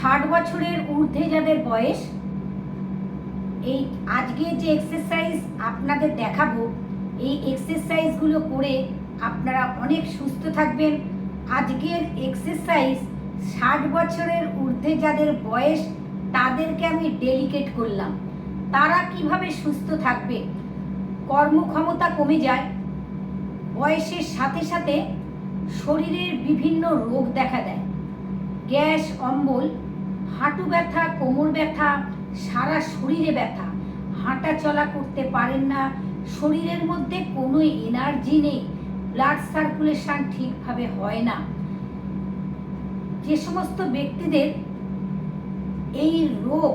ষাট বছরের ঊর্ধ্বে যাদের বয়স, এই আজকে যে এক্সারসাইজ আপনাদের দেখাবো, এই এক্সারসাইজগুলো করে আপনারা অনেক সুস্থ থাকবেন। আজকের এক্সারসাইজ ষাট বছরের ঊর্ধ্বে যাদের বয়স, তাদেরকে আমি ডেলিকেট করলাম। তারা কীভাবে সুস্থ থাকবে? কর্মক্ষমতা কমে যায়, বয়সের সাথে সাথে শরীরের বিভিন্ন রোগ দেখা দেয়। গ্যাস, অম্বল হাঁটু ব্যথা, কোমর ব্যথা, সারা শরীরে ব্যথা। হাঁটা চলা করতে পারেন না, শরীরের মধ্যে কোনো এনার্জি নেই ব্লাড সার্কুলেশন ঠিকভাবে হয় না। যে সমস্ত ব্যক্তিদের এই রোগ,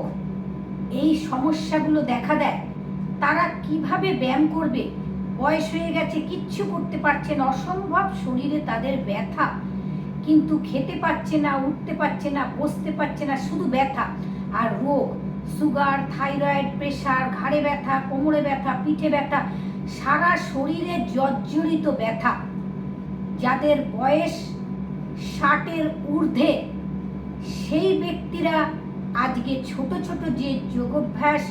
এই সমস্যাগুলো দেখা দেয়, তারা কীভাবে ব্যায়াম করবে? বয়স হয়ে গেছে, কিচ্ছু করতে পারছেন অসম্ভব শরীরে তাদের ব্যথা। কিন্তু খেতে পারছে না, উঠতে পারছে না, বসতে পারছে না, শুধু ব্যথা। আর রোগ, সুগার, থাইরয়েড প্রেশার ঘাড়ে ব্যথা, কোমরে ব্যথা, পিঠে ব্যথা, সারা শরীরে জর্জরিত ব্যথা। যাদের বয়স ষাটের ঊর্ধ্বে, সেই ব্যক্তিরা আজকে ছোট ছোট যে যোগাভ্যাস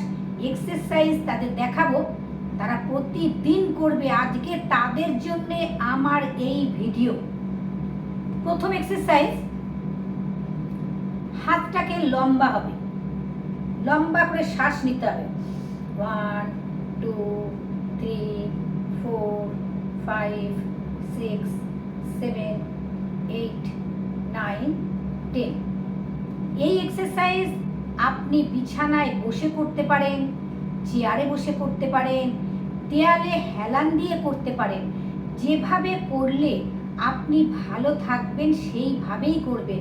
এক্সারসাইজ তাদের দেখাবো, তারা প্রতিদিন করবে। আজকে তাদের জন্যে আমার এই ভিডিও প্রথম এক্সারসাইজ হাতটাকে লম্বা হবে। লম্বা করে শ্বাস নিতে হবে। One two three four five six seven eight nine ten এই এক্সারসাইজ আপনি বিছানায় বসে করতে পারেন চেয়ারে বসে করতে পারেন, দেয়ালে হেলান দিয়ে করতে পারেন। যেভাবে করলে আপনি ভালো থাকবেন, সেইভাবেই করবেন।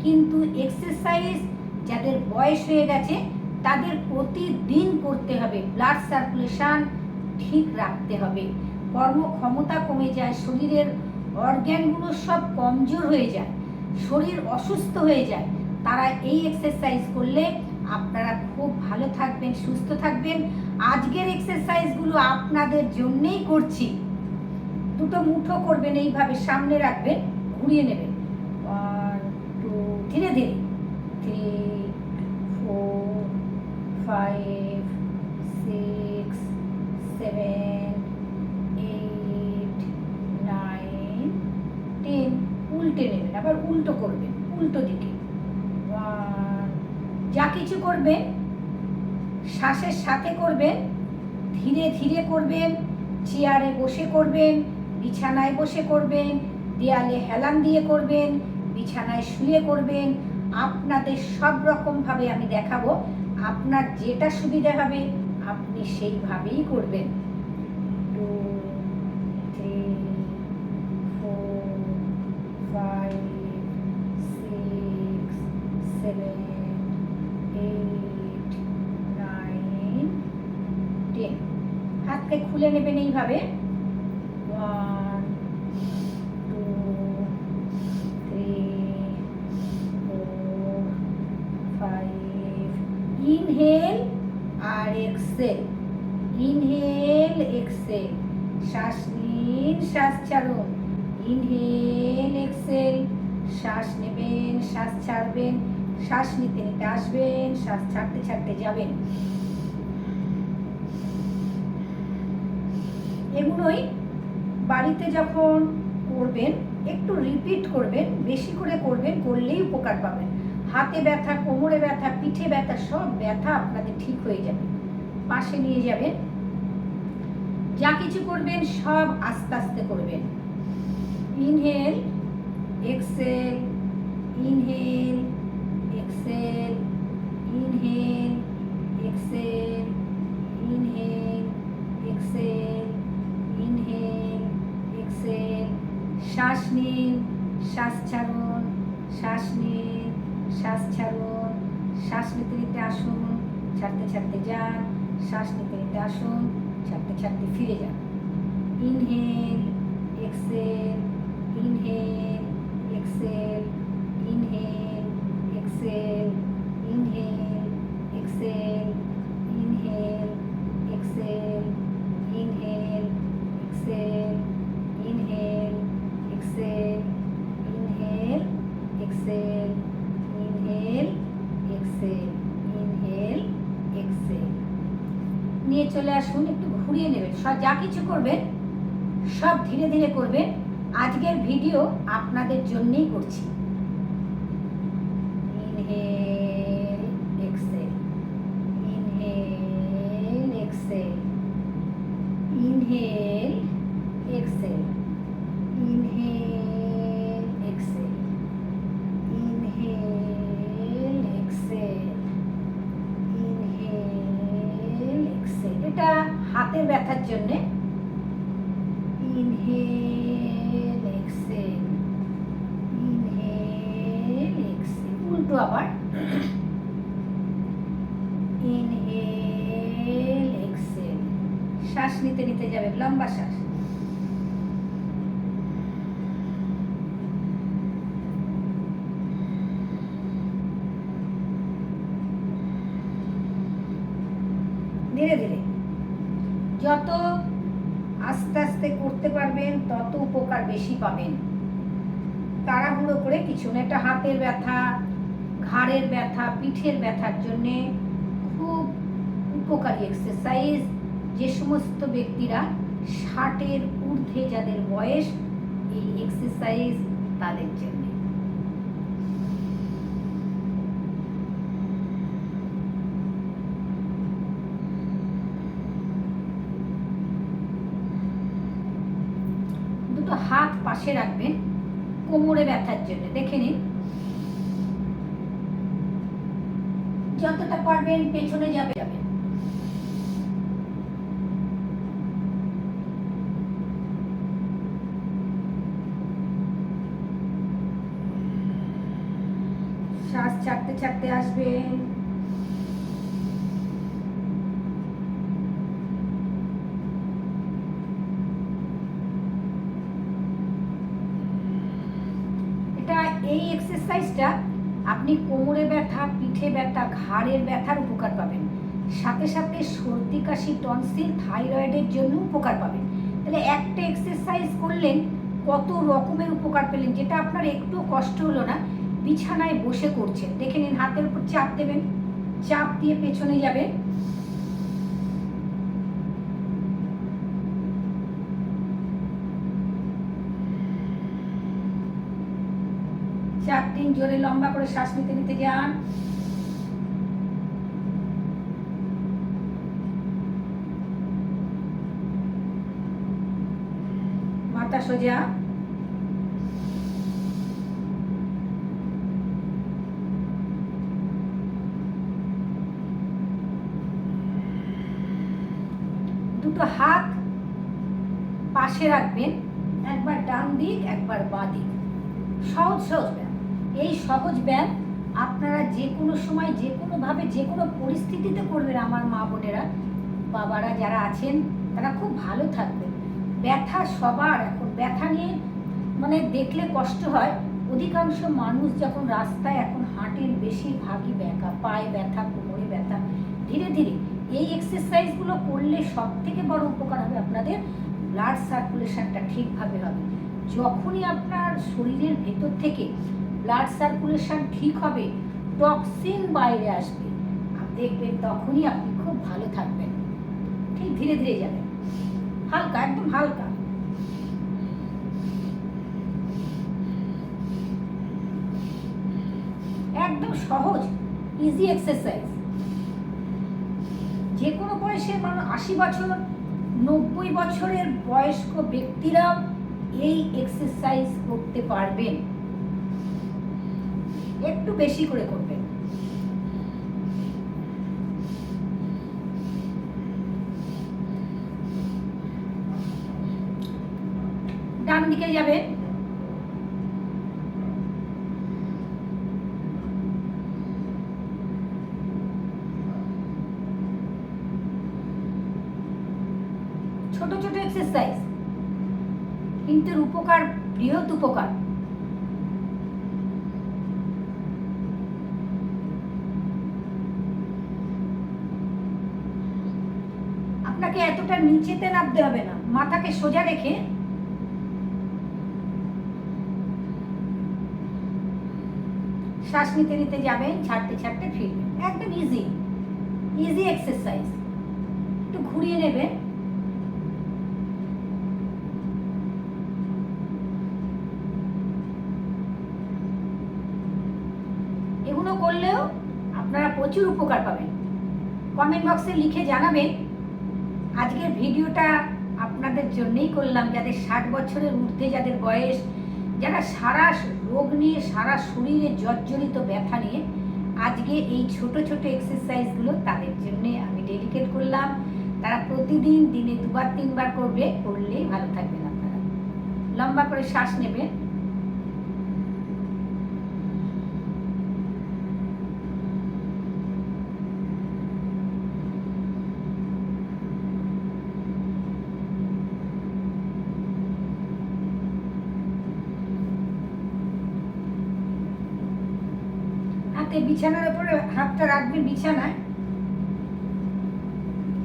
কিন্তু এক্সারসাইজ যাদের বয়স হয়ে গেছে, তাদের প্রতিদিন করতে হবে। ব্লাড সার্কুলেশন ঠিক রাখতে হবে। কর্মক্ষমতা কমে যায়, শরীরের অর্গ্যানগুলো সব কমজোর হয়ে যায়, শরীর অসুস্থ হয়ে যায়। তারা এই এক্সারসাইজ করলে আপনারা খুব ভালো থাকবেন, সুস্থ থাকবেন। আজকের এক্সারসাইজগুলো আপনাদের জন্যেই করছি। দুটো মুঠো করবেন এইভাবে সামনে রাখবেন, ঘুরিয়ে নেবেন। ওয়ান টু ধীরে ধীরে three four five six seven eight nine ten উল্টে নেবেন, আবার উল্টো করবেন, উল্টো দিকে। ওয়ান যা কিছু করবেন, শ্বাসের সাথে করবেন, ধীরে ধীরে করবেন, চেয়ারে বসে করবেন বিছানায় বসে করবেন, দেয়ালে হেলান দিয়ে করবেন, বিছানায় শুয়ে করবেন। আপনাদের সব রকমভাবে আমি দেখাবো। আপনার যেটা সুবিধা হবে, আপনি সেইভাবেই করবেন। Two four, five, six, seven, eight, nine, ten. খুলে নেবেন এইভাবে one two three four five inhale আর এক্সেল। Inhale exhale. শ্বাস নিন, শ্বাস ছাড়ুন। Inhale exhale. শ্বাস নেবেন, শ্বাস ছাড়বেন। শ্বাস নিতে নিতে আসবেন, শ্বাস ছাড়তে ছাড়তে যাবেন। এগুলোই বাড়িতে যখন করবেন, একটু রিপিট করবেন, বেশি করে করবেন, করলেই উপকার পাবেন। হাতে ব্যথা, কোমরে ব্যথা, পিঠে ব্যথা, সব ব্যথা আপনাদের ঠিক হয়ে যাবে। পাশে নিয়ে যাবেন। যা কিছু করবেন, সব আস্তে আস্তে করবেন। Inhale, exhale inhale exhale inhale exhale inhale exhale inhale, exhale. শ্বাস নিন, শ্বাস ছাড়ুন, শ্বাস নিন। শ্বাস ছাড়ো শ্বাস নিতে নিতে আসুন, ছাড়তে ছাড়তে যান, শ্বাস নিতে নিতে আসুন, ছাড়তে ছাড়তে ফিরে যান। Inhale exhale inhale exhale inhale exhale inhale exhale inhale exhale inhale exhale inhale exhale inhale exhale inhale চলে আসুন একটু ঘুরিয়ে নেবেন সব যা কিছু করবেন, সব ধীরে ধীরে করবেন। আজকের ভিডিও আপনাদের জন্যই করছি। Inhale, exhale. Inhale exhale. Inhale, exhale. ব্যথার জন্য। উল্টো আবার। শ্বাস নিতে নিতে যাবে লম্বা শ্বাস ধীরে ধীরে যত আস্তে আস্তে করতে পারবেন তত উপকার বেশি পাবেন। তাড়াহুড়ো করে কিছু না, একটা হাতের ব্যথা, ঘাড়ের ব্যথা, পিঠের ব্যথার জন্যে খুব উপকারী এক্সারসাইজ যে সমস্ত ব্যক্তিরা ষাটের ঊর্ধ্বে যাদের বয়স, এই এক্সারসাইজ তাদের জন্য দুটো হাত পাশে রাখবেন কোমরে ব্যথার জন্য। দেখে নিন। যতটা পারবেন পেছনে যাবে। যাবেন শ্বাস ছাড়তে ছাড়তে আসবেন। এই এক্সারসাইজটা আপনি কোমরে ব্যথা, পিঠে ব্যথা, ঘাড়ের ব্যথার উপকার পাবেন। সাথে সাথে সর্দি, কাশি, টনসিল, থাইরয়েডের জন্য উপকার পাবেন। তাহলে একটা এক্সারসাইজ করলেন, কত রকমের উপকার পেলেন, যেটা আপনার একটু কষ্ট হলো না, বিছানায় বসে করছেন। দেখে নিন, হাতের উপর চাপ দেবেন, চাপ দিয়ে পেছনে যাবে চার দিন জোরে লম্বা করে শ্বাস নিতে নিতে যান। মাথা সোজা। দুটো হাত পাশে রাখবেন, একবার ডান দিক, একবার বাঁ দিক। সহজ সহজ এই সহজ ব্যায়াম আপনারা যে কোনো সময়, যে কোনোভাবে, যে কোনো পরিস্থিতিতে করবেন আমার মা বোনেরা, বাবারা যারা আছেন, তারা খুব ভালো থাকবেন। ব্যথা সবার, এখন ব্যথা নিয়ে মানে দেখলে কষ্ট হয়। অধিকাংশ মানুষ যখন রাস্তায় এখন হাঁটেন বেশিরভাগই ব্যথা, পায়ে ব্যথা, কোমরে ব্যথা, ধীরে ধীরে এই এক্সারসাইজগুলো করলে সব থেকে বড় উপকার হবে আপনাদের ব্লাড সার্কুলেশনটা ঠিকভাবে হবে। যখনই আপনার শরীরের ভেতর থেকে ব্লাড সার্কুলেশন ঠিক হবে টক্সিন বাইরে আসবে। দেখবেন তখনই আপনি খুব ভালো থাকবেন। ঠিক ধীরে ধীরে যাবেন হালকা, একদম হালকা। একদম সহজ ইজি এক্সারসাইজ যে কোনো বয়সের মানুষ আশি বছর, নব্বই বছরের বয়স্ক ব্যক্তিরাও এই এক্সারসাইজ করতে পারবেন। একটু বেশি করে করবেন ডান দিকে যাবেন ছোট ছোট এক্সারসাইজ কিন্তু উপকার বৃহৎ উপকার। আপনাকে এতটা নিচেতে নামতে হবে না। মাথাকে সোজা রেখে শ্বাস নিতে নিতে যাবেন ছাড়তে ছাড়তে ফিরবেন একদম ইজি ইজি এক্সারসাইজ একটু ঘুরিয়ে নেবেন এগুলো করলেও আপনারা প্রচুর উপকার পাবেন। কমেন্ট বক্সে লিখে জানাবেন আজকের ভিডিওটা আপনাদের জন্যই করলাম, যাদের ষাট বছরের ঊর্ধ্বে যাদের বয়স, যারা সারা রোগ নিয়ে, সারা শরীরে জর্জরিত ব্যথা নিয়ে আজকে এই ছোট ছোট এক্সারসাইজগুলো তাদের জন্যে আমি ডেডিকেট করলাম। তারা প্রতিদিন, দিনে দুবার, তিনবার করবে, করলেই ভালো থাকবেন আপনারা। লম্বা করে শ্বাস নেবেন হাতে বিছানার উপরে হাতটা রাখবেন বিছানায়।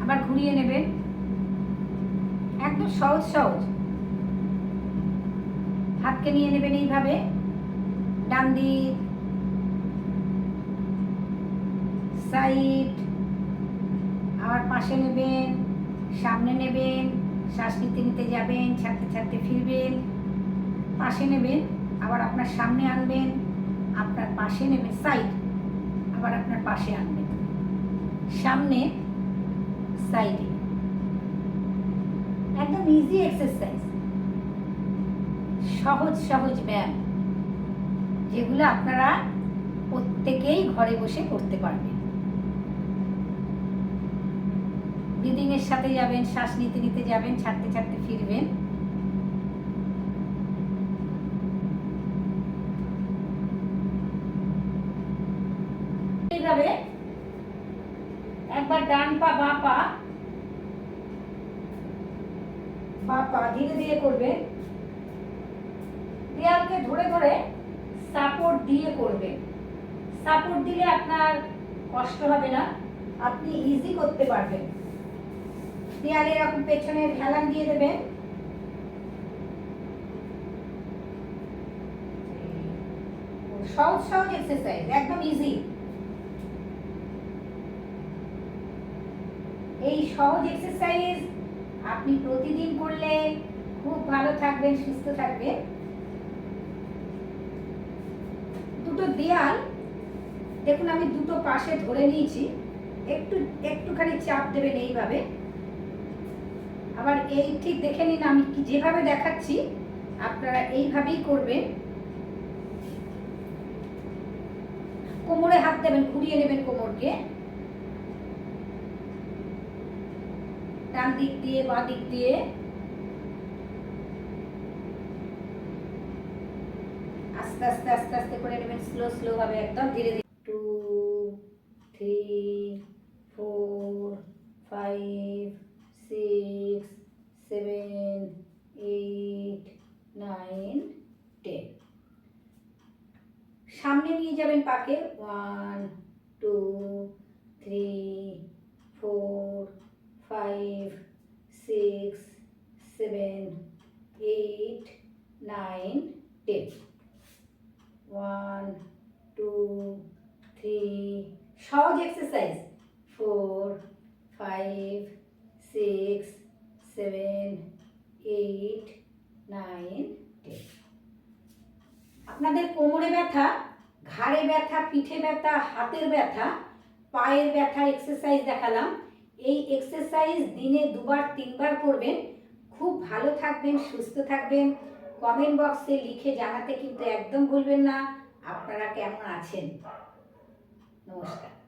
আবার ঘুরিয়ে নেবেন একদম সহজ সহজ। হাতকে নিয়ে নেবেন এইভাবে। ডান দিক। সাইড। আবার পাশে নেবেন, সামনে নেবেন, শ্বাস নিতে নিতে যাবেন, ছাড়তে ছাড়তে ফিরবেন। পাশে নেবেন, আবার আপনার সামনে আনবেন, আপনার পাশে নেবেন, সাইড। আবার আপনার পাশে আনবেন। সামনে, সাইডে। একদম ইজি এক্সারসাইজ সহজ সহজ ব্যায়াম, যেগুলো আপনারা প্রত্যেকেই ঘরে বসে করতে পারবেন। ব্রিদিং এর সাথে যাবেন, শ্বাস নিতে নিতে যাবেন, ছাড়তে ছাড়তে ফিরবেন এইভাবে একবার ডান পা, বাঁ পা। বাঁ পা ধীরে ধীরে করবে। দেয়ালকে ধরে ধরে সাপোর্ট দিয়ে করবে। সাপোর্ট দিলে আপনার কষ্ট হবে না। আপনি ইজি করতে পারবেন। দেয়ালে এরকম পেছনে হেলান দিয়ে দেবেন সহজ সহজ এক্সারসাইজ একদম ইজি এই সহজ এক্সারসাইজ আপনি প্রতিদিন করলে খুব ভালো থাকবেন, সুস্থ থাকবেন। দুটো দেয়াল, দেখুন আমি দুটো পাশে ধরে নিয়েছি, একটু, একটুখানি চাপ দেবেন এইভাবে। আবার এই ঠিক দেখে নিন, আমি যেভাবে দেখাচ্ছি, আপনারা এইভাবেই করবেন। কোমরে হাত দেবেন, ঘুরিয়ে নেবেন কোমরকে। ডান দিক দিয়ে, বাঁ দিক দিয়ে। আস্তে আস্তে আস্তে আস্তে করে নেবেন, স্লো স্লো ভাবে একদম, ধীরে ধীরে। Two, three, four, five, six, seven, eight, nine, ten. সামনে নিয়ে যাবেন পাকে। One, two, three, four five six seven eight nine ten one two three সহজ exercise four five six seven eight nine ten আপনাদের কোমরে ব্যথা, ঘাড়ে ব্যথা, পিঠে ব্যথা, হাতের ব্যথা, পায়ের ব্যথা এক্সারসাইজ দেখালাম। এই এক্সারসাইজ দিনে দুবার, তিনবার করবেন। খুব ভালো থাকবেন, সুস্থ থাকবেন। কমেন্ট বক্সে লিখে জানাতে কিন্তু একদম ভুলবেন না। আপনারা কেমন আছেন? নমস্কার।